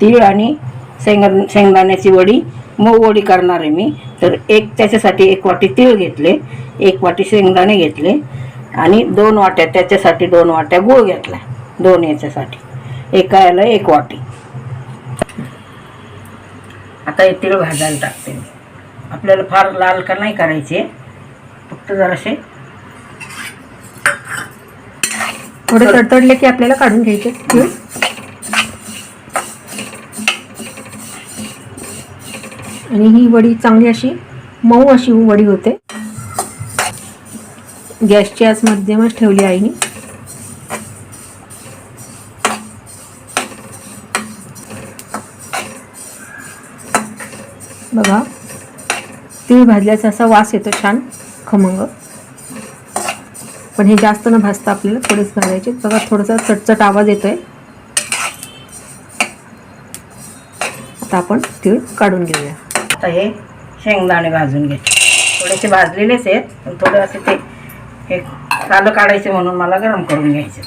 तीळ आणि शेंग शेंगदाण्याची वडी मऊ वडी करणार आहे मी. तर एक त्याच्यासाठी एक वाटी तीळ घेतले एक वाटी शेंगदाणे घेतले आणि दोन वाट्या त्याच्यासाठी दोन वाट्या गूळ घेतला दोन याच्यासाठी. एका याला एक वाटी. आता हे तीळ भाजायला टाकते मी. आपल्याला फार लाल का नाही करायचे फक्त जरासे. थोडे तडतडले की आपल्याला काढून घ्यायचे आणि ही वडी चांगली अशी मऊ अशी वडी होते. गॅसची आज मध्यमच ठेवली आहे ही बघा तीळ भाजल्याचा असा वास येतो छान खमंग. पण हे जास्त न भाजता आपल्याला थोडेच भाजायचे. बघा थोडासा चटचट आवाज येतोय. आता आपण तीळ काढून घेऊया. आता हे शेंगदाणे भाजून घे थोडेसे भाजलेलेच आहेत पण थोडे असे ते हे कालं काढायचे म्हणून मला गरम करून घ्यायचे.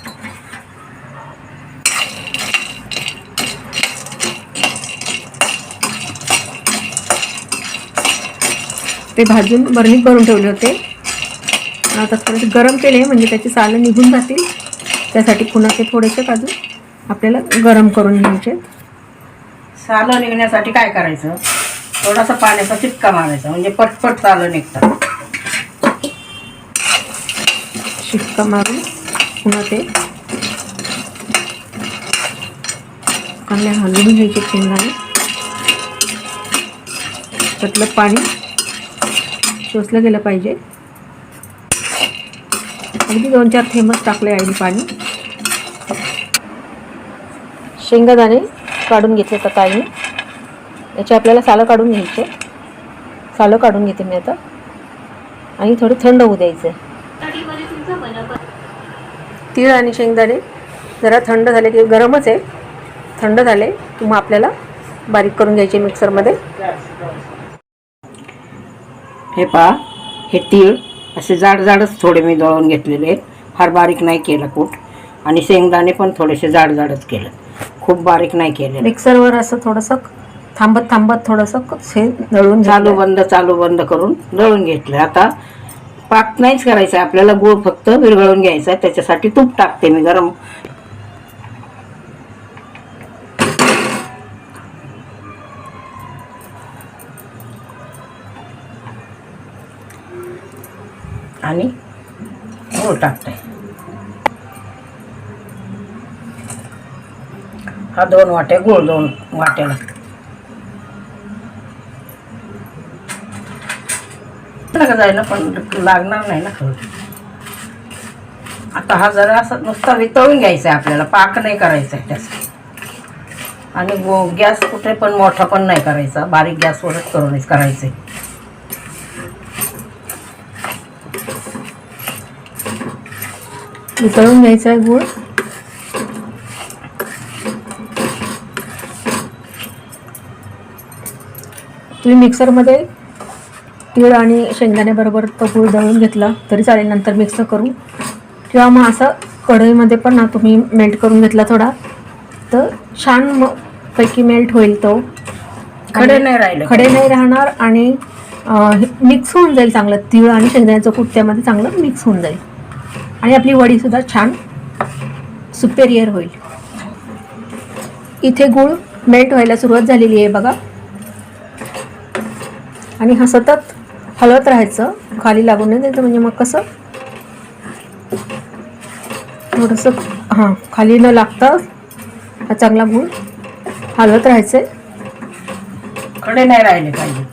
ते भाजून बरणी करून ठेवले होते. आता थोडेसे गरम केले म्हणजे त्याची सालं निघून जातील. त्यासाठी पुन्हा ते थोडेसे काजू आपल्याला गरम करून घ्यायचे सालं निघण्यासाठी काय करायचं? थोडासा पाण्याचा चिटका मारायचा म्हणजे पटपट चालू निघतात. शिक्का मारून पुन्हा ते चांगले हलवून घ्यायचे शेंगदाणे त्यातलं पाणी शोषलं गेलं पाहिजे. अगदी दोन चार थेंबच टाकले आईने पाणी. शेंगदाणे काढून घेतले तर ताईने याचे आपल्याला सालं काढून घ्यायचे सालं काढून घेते मी आता. आणि थोडे थंड होऊ द्यायचे तीळ आणि शेंगदाणे जरा थंड झाले की गरमच आहे. थंड झाले की मग आपल्याला बारीक करून घ्यायचे मिक्सरमध्ये. हे पहा हे तीळ असे जाड जाडच थोडे मी दळून घेतलेले आहेत. फार बारीक नाही केलं कूट. आणि शेंगदाणे पण थोडेसे जाड जाडच केलं खूप बारीक नाही केले मिक्सरवर असं थोडंसं थांबत थांबत थोडंसं हे दळून चालू बंद चालू बंद करून दळून घेतलं. आता पाक नाहीच करायचं. आपल्याला गूळ फक्त विरघळून घ्यायचा आहे. त्याच्यासाठी तूप टाकते मी गरम. आणि गूळ टाकते. हा दोन वाटे गूळ दोन वाट्याला. जायला पण लागणार नाही ना. खरं आता हा जरा असं नुसता वितळून घ्यायचा आहे आपल्याला पाक नाही करायचा आहे त्याचा. आणि गो गॅस कुठे पण मोठा पण नाही करायचा बारीक गॅसवरच करून करायचं. आहे वितळून घ्यायचा आहे गूळ. तुम्ही मिक्सरमध्ये तीळ आणि शेंगदाण्याबरोबर तो गूळ दळून घेतला तरी चालेल नंतर मिक्स करून किंवा मग असं कढईमध्ये पण ना तुम्ही मेल्ट करून घेतला थोडा तर छान म पैकी मेल्ट होईल तो. खडे नाही राहिले. खडे नाही राहणार आणि मिक्स होऊन जाईल चांगलं. तीळ आणि शेंगदाण्याचं कूट त्यामध्ये चांगलं मिक्स होऊन जाईल. आणि आपली वडीसुद्धा छान सुपेरियर होईल. इथे गूळ मेल्ट व्हायला सुरुवात झालेली आहे बघा. आणि हा सतत हलवत राहायचं. खाली लागून नाही द्यायचं म्हणजे मग कसं? थोडंसं हां खाली न लागता हा चांगला गूळ हलवत राहायचं. खडे नाही राहिले पाहिजे.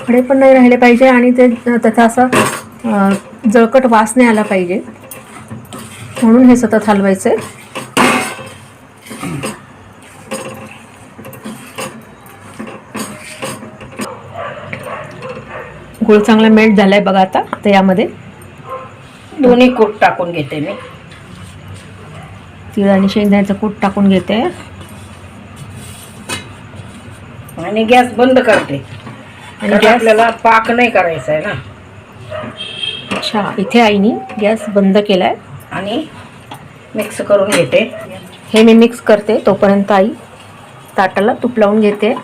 खडे पण नाही राहिले पाहिजे आणि ते त्याचा असा जळकट वास नाही आला पाहिजे. म्हणून हे सतत हलवायचं. आहे गुळ चांगला मेल्ट झालाय बघा आता. आता यामध्ये. दोन्ही कूट टाकून घेते मी. तीळ आणि शेंगदाण्याचं कूट टाकून घेते. आणि गॅस बंद करते. आणि आपल्याला पाक नाही करायचा आहे ना. अच्छा इथे आईनी गॅस बंद केलाय. आणि मिक्स करून घेते. हे मी मिक्स करते तोपर्यंत आई ताटाला तूप लावून घेते.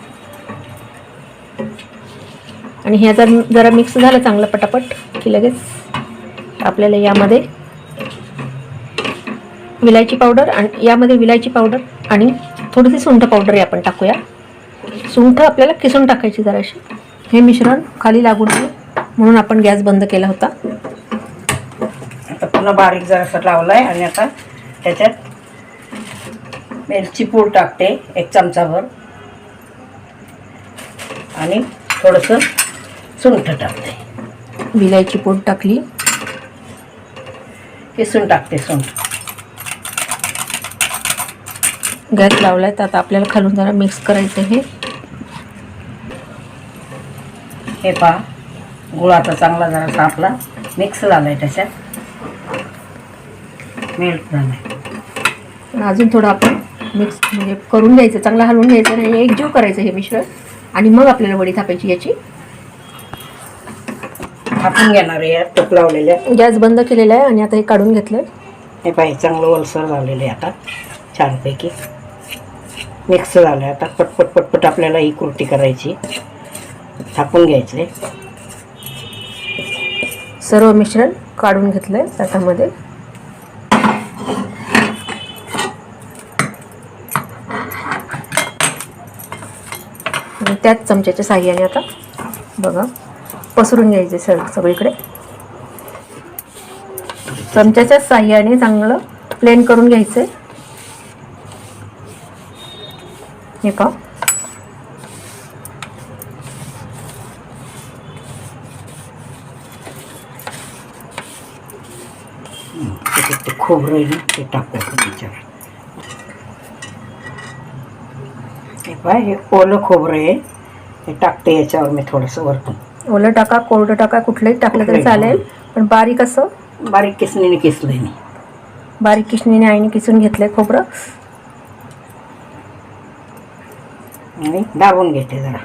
आणि हे जर जरा मिक्स झालं चांगलं पटापट की लगेच आपल्याला यामध्ये विलायची पावडर आणि यामध्ये विलायची पावडर आणि थोडीशी सुंठ पावडरही आपण टाकूया. सुंठ आपल्याला किसून टाकायची जराशी. हे मिश्रण खाली लागू नये म्हणून आपण गॅस बंद केला होता. आता पुन्हा बारीक जरासा आहे आणि आता त्याच्यात वेलची पूड टाकते एक चमचाभर. आणि थोडंसं सुंठ टाकते. विलायची पूड टाकली. किसून टाकते सुंठ गॅस लावलाय तर आता आपल्याला खालून जरा मिक्स करायचं हे हे पहा गुळ आता चांगला जरासा आपला मिक्स झालाय त्याच्यात. मेल्ट झालाय. आणि अजून थोडं आपण मिक्स म्हणजे करून घ्यायचं चांगलं हलवून घ्यायचं आणि एकजीव करायचं हे मिश्रण. आणि मग आपल्याला वडी थापायची याची. आपण घेणार आहे या तूप लावलेल्या गॅस बंद केलेला आहे आणि आता हे काढून घेतलं हे पाहिजे चांगलं ओलसर झालेलं आहे आता छानपैकी. मिक्स झालं आहे आता पटपट पटपट आपल्याला ही कुर्ती करायची. थापून घ्यायचे सर्व मिश्रण काढून घेतलं आहे ताटामध्ये त्याच चमच्याच्या साह्याने आता बघा. पसरून घ्यायचे सग सगळीकडे. चमच्याच्या साह्याने चांगलं प्लेन करून घ्यायचं हे पा खोबरं आहे ते टाकू आपण हे पाय हे ओलं खोबरं आहे. हे टाकते याच्यावर मी थोडंसं वरतून. ओलं टाका कोरडं टाका कुठलंही टाकलं तरी. चालेल. पण बारीक असं. बारीक किसणीने किसलंय मी. बारीक किशणीने आईने किसून घेतलंय खोबरं. आणि दाबून घेते जरा.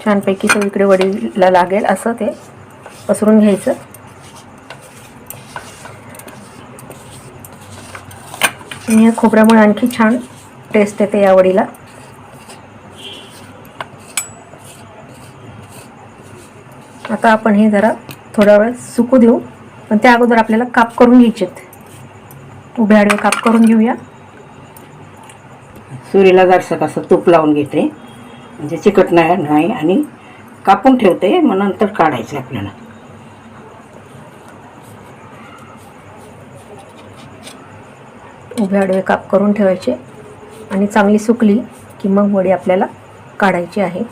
छानपैकी सगळीकडे वडीला लागेल असं ते पसरून घ्यायचं. आणि या खोबऱ्यामुळे आणखी छान टेस्ट येते या वडीला. आता आपण हे जरा थोडा वेळ सुकू देऊ. पण त्या अगोदर आपल्याला काप करून घ्यायचेत उभे आडवे काप करून घेऊया. सुरीला जरसं कसं तूप लावून घेते. म्हणजे चिकट नाही नाही आणि कापून ठेवते मग नंतर काढायचे आपल्याला. उभे आडवे काप करून ठेवायचे. आणि चांगली सुकली की मग वडी आपल्याला काढायची आहे.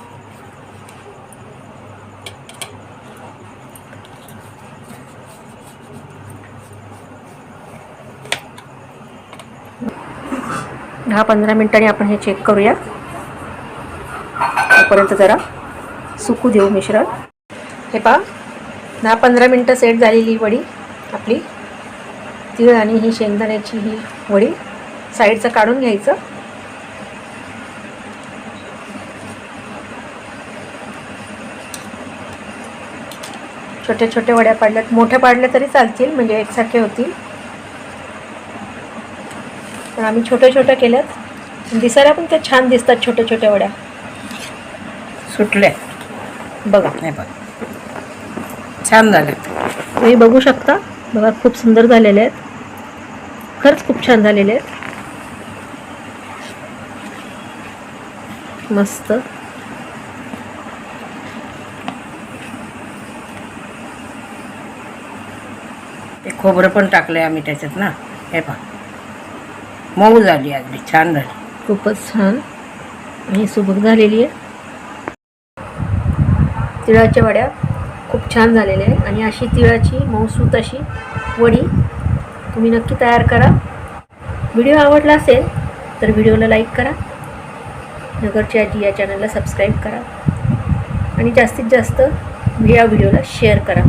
दहा पंधरा मिनिटांनी आपण हे चेक करूया. तोपर्यंत जरा सुकू देऊ मिश्रण. हे पहा दहा पंधरा मिनटं सेट झालेली वडी आपली तीळ आणि ही शेंगदाण्याची ही वडी साईडचं काढून घ्यायचं. छोट्या छोट्या वड्या पाडल्यात. मोठ्या पाडल्या तरी चालतील म्हणजे एकसारखे होतील. पण आम्ही छोट्या छोट्या केल्यात. दिसायला पण त्या छान दिसतात छोट्या छोट्या वड्या. सुटले बघा. नाही बघ. छान झाले. तुम्ही बघू शकता. बघा खूप सुंदर झालेले आहेत. खरंच खूप छान झालेले आहेत. मस्त. ते खोबरं पण टाकलं आम्ही त्याच्यात ना. हे पहा. मऊ झाली अगदी छान झाली. खूपच छान. आणि सुबक झालेली आहे. तिळाच्या वड्या खूप छान झालेल्या आहे आणि अशी तिळाची मऊसूत अशी वडी तुम्ही नक्की तयार करा. व्हिडिओ आवडला असेल तर व्हिडिओला लाईक करा. नगरची आजी या चॅनलला सबस्क्राईब करा. आणि जास्तीत जास्त या व्हिडिओला शेअर करा.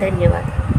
धन्यवाद.